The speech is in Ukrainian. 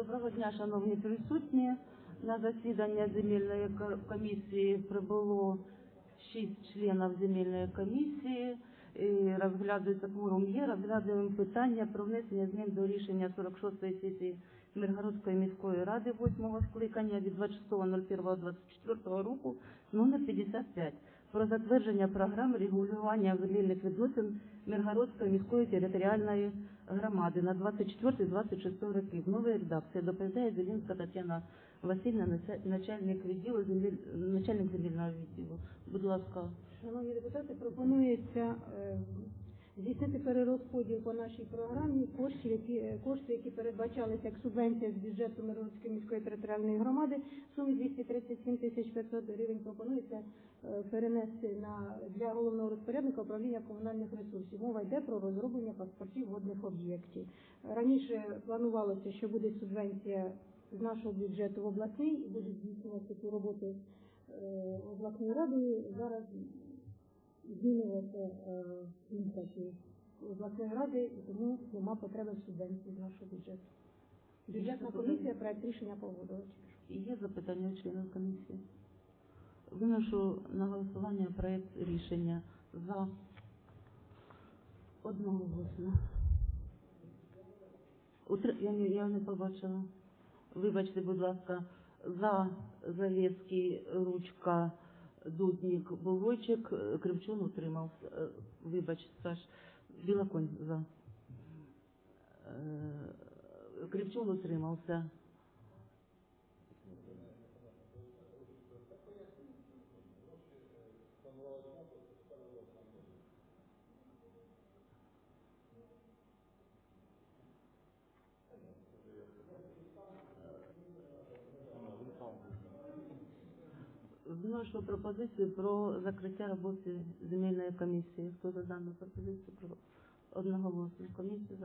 Доброго дня, шановні присутні. На засідання земельної ко- комісії прибуло шість членів земельної комісії. І розглядується кворум є. Розглядаємо питання про внесення змін до рішення 46-ї сесії Миргородської міської ради 8-го скликання від 26.01.24 року номер 55 про затвердження програм регулювання земельних відносин Миргородської міської територіальної громади на 24-26 роки. В новій редакції доповідає Зелінська Тетяна Васильівна, нача- начальник відділу земель, начальник земельного відділу. Будь ласка. Шановні депутати, пропонується е, здійснити перерозподіл по нашій програмі коштів, які е, кошти, які передбачалися як субвенція з бюджету Миргородської міської територіальної громади, сумі 237 тисяч 500 гривень пропонується е, перенести на для головного розпорядника управління комунальних ресурсів. Мова йде про розроблення паспортів водних об'єктів. Раніше планувалося, що буде субвенція з нашого бюджету в обласний і будуть здійснювати цю роботу е, обласною радою. Зараз змінилася е, обласної ради, і тому нема потреби в субвенції з нашого бюджету. Бюджетна комісія проект рішення погодила. Є запитання у членів комісії? Виношу на голосування проект рішення за одноголосно. Утр... Я, не, я не побачила. Вибачте, будь ласка, за Завєцький, Ручка, Дудник, Булгойчик, е, Кривчун утримався. Е, Вибач, Саш, Білоконь за. Е, Кривчун утримався. Вношу пропозицію про закриття роботи земельної комісії. Хто за дану пропозицію? Про- Одноголосно. Комісію